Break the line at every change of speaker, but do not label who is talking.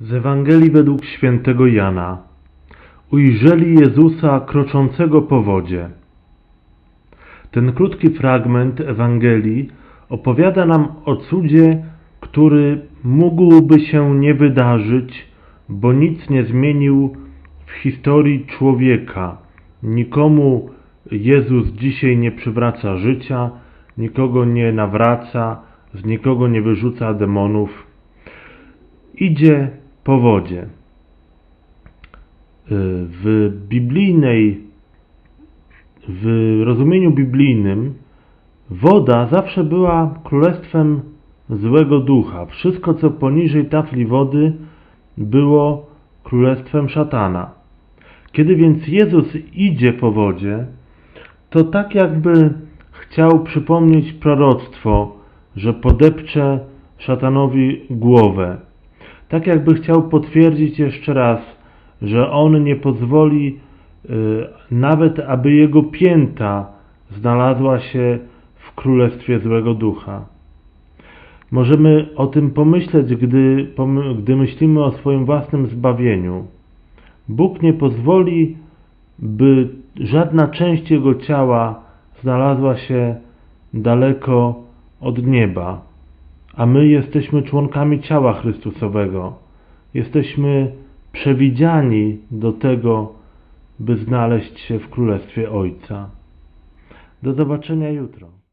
Z Ewangelii według świętego Jana. Ujrzeli Jezusa kroczącego po wodzie. Ten krótki fragment Ewangelii opowiada nam o cudzie, który mógłby się nie wydarzyć, bo nic nie zmienił w historii człowieka. Nikomu Jezus dzisiaj nie przywraca życia, nikogo nie nawraca, z nikogo nie wyrzuca demonów. Idzie po wodzie. Y, W biblijnej, w rozumieniu biblijnym, woda zawsze była królestwem złego ducha. Wszystko, co poniżej tafli wody, było królestwem szatana. Kiedy więc Jezus idzie po wodzie, to tak jakby chciał przypomnieć proroctwo, że podepcze szatanowi głowę. Tak jakby chciał potwierdzić jeszcze raz, że on nie pozwoli y, nawet, aby jego pięta znalazła się w królestwie złego ducha. Możemy o tym pomyśleć, gdy, gdy myślimy o swoim własnym zbawieniu. Bóg nie pozwoli, by żadna część jego ciała znalazła się daleko od nieba, a my jesteśmy członkami ciała Chrystusowego. Jesteśmy przewidziani do tego, by znaleźć się w Królestwie Ojca. Do zobaczenia jutro.